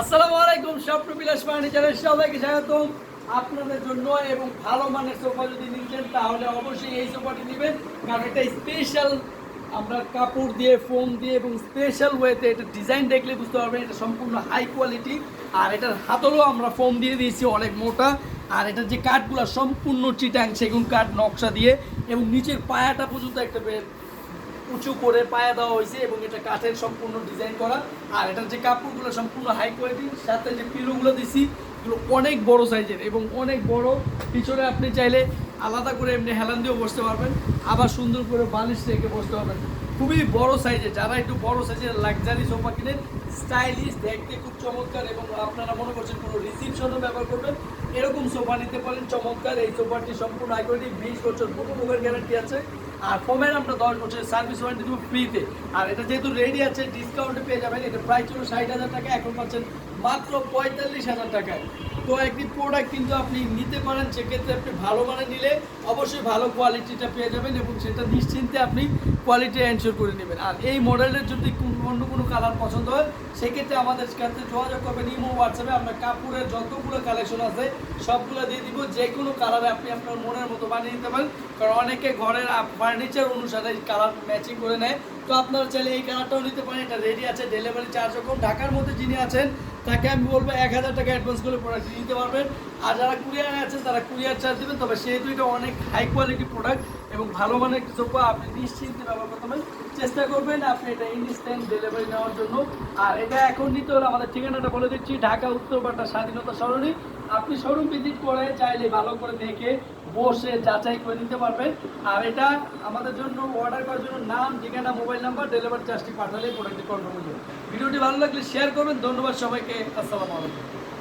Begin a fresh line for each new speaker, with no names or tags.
আসসালামু আলাইকুম, স্বপ্ন বিলাস ফার্নিচারের সবাইকে স্বাগতম। আপনাদের জন্য এবং ভালো মানের সোফা যদি নিচ্ছেন তাহলে অবশ্যই এই সোফাটি নেবেন। কারণ এটা স্পেশাল আমরা কাপড় দিয়ে, ফোম দিয়ে এবং স্পেশাল ওয়েতে এটা ডিজাইন দেখলে বুঝতে পারবেন, এটা সম্পূর্ণ হাই কোয়ালিটি আর এটার হাতলও আমরা ফোম দিয়ে দিয়েছি, অনেক মোটা। আর এটার যে কাঠগুলো সম্পূর্ণ চিটাং সেগুন কাঠ নকশা দিয়ে, এবং নিচের পায়াটা পর্যন্ত একটা উঁচু করে পায়া দেওয়া হয়েছে এবং এটা কাঠের সম্পূর্ণ ডিজাইন করা। আর এটার যে কাপড়গুলো সম্পূর্ণ হাই কোয়ালিটির সাথে যে পিলোগুলো দিছি, এগুলো অনেক বড় সাইজের এবং অনেক বড়। পিছনে আপনি চাইলে আলাদা করে এমনি হেলান দিয়েও বসতে পারবেন, আবার সুন্দর করে বালিশ রেখে বসতে পারবেন। খুবই বড় সাইজের যারা একটু বড় সাইজের লাক্সারি সোফা কিনেন স্টাইলিশ দেখতে খুব চমৎকার এবং আপনারা মনে করছেন কোনো রিসিপশনও ব্যবহার করবেন, এরকম সোফা নিতে পারেন, চমৎকার। এই সোফাটি সম্পূর্ণ হাই কোয়ালিটি বিশ বছর, কোনো প্রকার গ্যারান্টি আছে। আর ফোমের আমরা দশ বছরের সার্ভিস ওয়ারেন্টি দেবো ফ্রিতে আর এটা যেহেতু রেডি আছে ডিসকাউন্টে পেয়ে যাবেন। এটা প্রায় ছিল ষাট হাজার টাকা, এখন পাচ্ছেন মাত্র পঁয়তাল্লিশ হাজার টাকায়। তো একটি প্রোডাক্ট কিন্তু আপনি নিতে পারেন, সেক্ষেত্রে আপনি ভালো মানে নিলে অবশ্যই ভালো কোয়ালিটিটা পেয়ে যাবেন এবং সেটা নিশ্চিন্তে আপনি কোয়ালিটি এনশোর করে নেবেন। আর এই মডেলের যদি অন্য কোনো কালার পছন্দ হয়, সেক্ষেত্রে আমাদের সাথে যোগাযোগ করবেন ইমো হোয়াটসঅ্যাপে আমরা কাপড়ের যতগুলো কালেকশন আছে, সবগুলো দিয়ে দিব। যে কোনো কালারে আপনি আপনার মনের মতো বানিয়ে নিতে পারেন। কারণ অনেকে ঘরের ফার্নিচার অনুসারে কালার ম্যাচিং করে নেয়। তো আপনারা চাইলে এই কালারটাও নিতে পারেন। এটা রেডি আছে ডেলিভারি চার্জ কম ঢাকার মধ্যে যিনি আছেন, তাকে আমি বলব এক হাজার টাকা অ্যাডভান্স করে প্রোডাক্ট নিতে পারবেন। আর যারা কুরিয়ার আছেন, তারা কুরিয়ার চার্জ দেবেন। তবে সেহেতু এটা অনেক হাই কোয়ালিটি প্রোডাক্ট এবং ভালো মানের সোফা আপনি নিশ্চিন্তে ব্যবহার করতে পারেন চেষ্টা করবেন আপনি এটা ইনস্ট্যান্ট ডেলিভারি নেওয়ার জন্য। আর এটা এখন নিতে হলে আমাদের ঠিকানাটা বলে দিচ্ছি, ঢাকা উত্তরপাটা স্বাধীনতা সরণি। আপনি শোরুম ভিজিট করে চাইলে ভালো করে দেখে, বসে যাচাই করে নিতে পারবেন। আর এটা আমাদের জন্য অর্ডার করার জন্য নাম, ঠিকানা মোবাইল নাম্বার ডেলিভারি চার্জটি পাঠালে প্রোডাক্টটি হয়ে ভিডিওটি ভালো লাগলে শেয়ার করবেন। ধন্যবাদ সবাইকে। আসসালামু আলাইকুম।